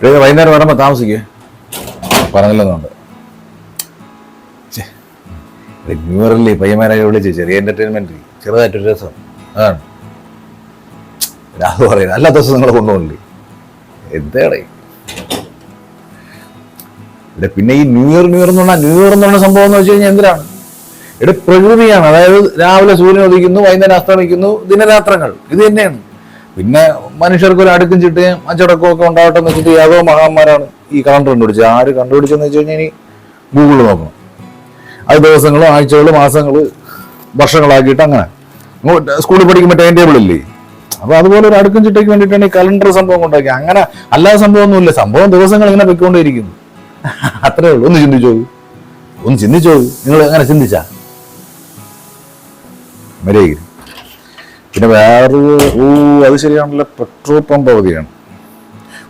വൈകുന്നേരം വരുമ്പോൾ താമസിക്കേ. പറഞ്ഞില്ലെന്നുണ്ട്. ന്യൂ പയ്യന്മാരായി പയ്യന്മാരെ വിളിച്ച് ചെറിയ എന്റർടൈൻമെന്റ് ചെറുതായിട്ടൊരു രസം. അതാണ്. രാഹു പറയുന്നത് അല്ലാത്ത ദിവസം നിങ്ങളെ കൊണ്ടുപോകണ്ടേ എന്താടേ? ഇവിടെ പിന്നെ ഈ ന്യൂ ഇയർ ന്യൂ ഇയർ എന്ന് പറഞ്ഞാൽ ന്യൂ ഇയർ എന്ന് പറഞ്ഞ സംഭവം എന്ന് വെച്ച് കഴിഞ്ഞാൽ എന്തിനാണ്? ഇവിടെ പ്രകൃതിയാണ്. അതായത് രാവിലെ സൂര്യൻ ഉദിക്കുന്നു വൈകുന്നേരം അസ്തമിക്കുന്നു ദിനരാത്രങ്ങൾ. ഇത് തന്നെയാണ്. പിന്നെ മനുഷ്യർക്ക് ഒരു അടുക്കും ചിട്ടയും അച്ചടക്കവും ഒക്കെ ഉണ്ടാവട്ടെ എന്ന് വെച്ചിട്ട് യാതോ മഹാന്മാരാണ് ഈ കലണ്ടർ കണ്ടുപിടിച്ചത്. ആര് കണ്ടുപിടിച്ചെന്ന് വെച്ച് കഴിഞ്ഞാൽ ഇനി ഗൂഗിളിൽ നോക്കണം. അത് ദിവസങ്ങൾ ആഴ്ചകൾ മാസങ്ങൾ വർഷങ്ങളാക്കിയിട്ട് അങ്ങനെ. സ്കൂളിൽ പഠിക്കുമ്പോൾ ടൈം ടേബിൾ ഇല്ലേ? അപ്പോൾ അതുപോലെ ഒരു അടുക്കും ചിട്ടയ്ക്ക് വേണ്ടിയിട്ടാണ് ഈ കലണ്ടർ സംഭവം കൊണ്ടാക്കി അങ്ങനെ അല്ലാതെ സംഭവമൊന്നുമില്ല. സംഭവം ദിവസങ്ങൾ ഇങ്ങനെ പൊയ്ക്കൊണ്ടേയിരിക്കുന്നു അത്രേ ഉള്ളൂ. ഒന്ന് ചിന്തിച്ചോ? ഒന്ന് ചിന്തിച്ചോ? നിങ്ങൾ അങ്ങനെ ചിന്തിച്ചാ? മര്യാദ പിന്നെ വേറെ ഓ അത് ശരിയാണല്ലോ പെട്രോൾ പമ്പ് അവധിയാണ്.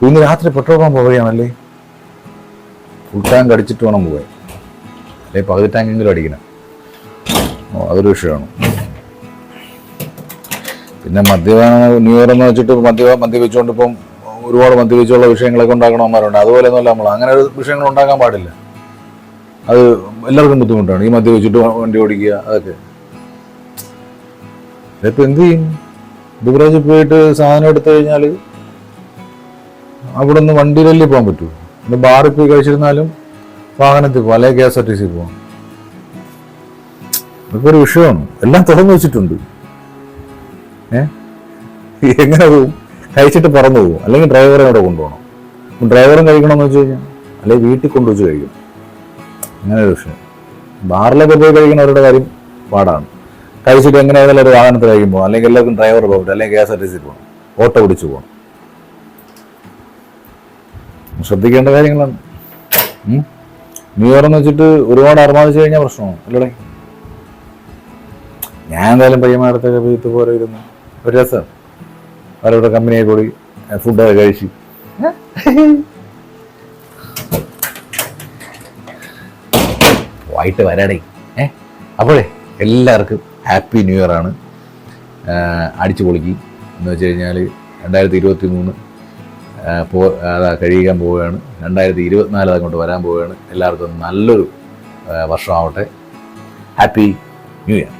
ഇന്ന് രാത്രി പെട്രോൾ പമ്പ് അവധിയാണല്ലേ? ഫുൾ ടാങ്ക് അടിച്ചിട്ട് വേണം പോകാൻ. അല്ലെ പകുതി ടാങ്കെങ്കിലും അടിക്കണം. ഓ അതൊരു വിഷയമാണ്. പിന്നെ മദ്യപാന ന്യൂ ഇയർ എന്ന് വെച്ചിട്ട് മദ്യ മദ്യപിച്ചുകൊണ്ട് ഇപ്പം ഒരുപാട് മദ്യപിച്ചുള്ള വിഷയങ്ങളൊക്കെ ഉണ്ടാക്കണമാരുണ്ട് അതുപോലെ ഒന്നുമല്ല നമ്മൾ അങ്ങനെ ഒരു വിഷയങ്ങൾ ഉണ്ടാക്കാൻ പാടില്ല. അത് എല്ലാവർക്കും ബുദ്ധിമുട്ടാണ്. ഈ മദ്യപിച്ചിട്ട് വണ്ടി ഓടിക്കുക അതൊക്കെ. ഇതിപ്പോ എന്ത് ചെയ്യും? ദൂരാജിൽ പോയിട്ട് സാധനം എടുത്തു കഴിഞ്ഞാൽ അവിടെ നിന്ന് വണ്ടിയിലല്ലേ പോകാൻ പറ്റൂ? പിന്നെ ബാറിൽ പോയി കഴിച്ചിരുന്നാലും വാഹനത്തിൽ പോകാം അല്ലെങ്കിൽ K S R T C പോകാം ഇതൊക്കെ ഒരു വിഷയമാണ്. എല്ലാം തുറന്നു വെച്ചിട്ടുണ്ട്. ഏ? എങ്ങനെ പോകും കഴിച്ചിട്ട് പറന്നു പോകും? അല്ലെങ്കിൽ ഡ്രൈവറെ അവിടെ കൊണ്ടുപോകണം. ഡ്രൈവറും കഴിക്കണമെന്ന് വെച്ച് കഴിഞ്ഞാൽ അല്ലെങ്കിൽ വീട്ടിൽ കൊണ്ടുവച്ച് കഴിക്കണം അങ്ങനെ ഒരു വിഷയം. ബാറിലൊക്കെ പോയി കഴിക്കുന്നവരുടെ കാര്യം പാടാണ്. കഴിച്ചിട്ട് എങ്ങനെ ഏതെങ്കിലും ഒരു വാഹനത്തിൽ കഴിക്കുമ്പോൾ അല്ലെങ്കിൽ എല്ലാവർക്കും ഡ്രൈവർ പോകട്ടെ അല്ലെങ്കിൽ K S R T C പോകണം. ഓട്ടോ പിടിച്ചു പോകണം. ശ്രദ്ധിക്കേണ്ട കാര്യങ്ങളാണ്. ന്യൂ ഇയർ എന്ന് വെച്ചിട്ട് ഒരുപാട് അർമാദിച്ചു കഴിഞ്ഞാൽ പ്രശ്നമാണ് അല്ലേ ഞാൻ എന്തായാലും പയ്യന്മാരടുത്തൊക്കെ വീട്ടിൽ പോലെ ഇരുന്ന് ഒരു രസം. അവരവരുടെ കമ്പനിയെ കൂടി ഫുഡൊക്കെ കഴിച്ച്. വൈകിട്ട് വരാടേ. ഏ? അപ്പോഴേ എല്ലാവർക്കും ഹാപ്പി ന്യൂ ഇയർ ആണ്. അടിച്ചു പൊളിക്കി. എന്ന് വെച്ച് കഴിഞ്ഞാൽ രണ്ടായിരത്തി ഇരുപത്തി മൂന്ന് പോ അതാ കഴിയാൻ പോവുകയാണ്. രണ്ടായിരത്തി ഇരുപത്തിനാല് അങ്ങോട്ട് വരാൻ പോവുകയാണ്. എല്ലാവർക്കും നല്ലൊരു വർഷമാവട്ടെ. Happy new year.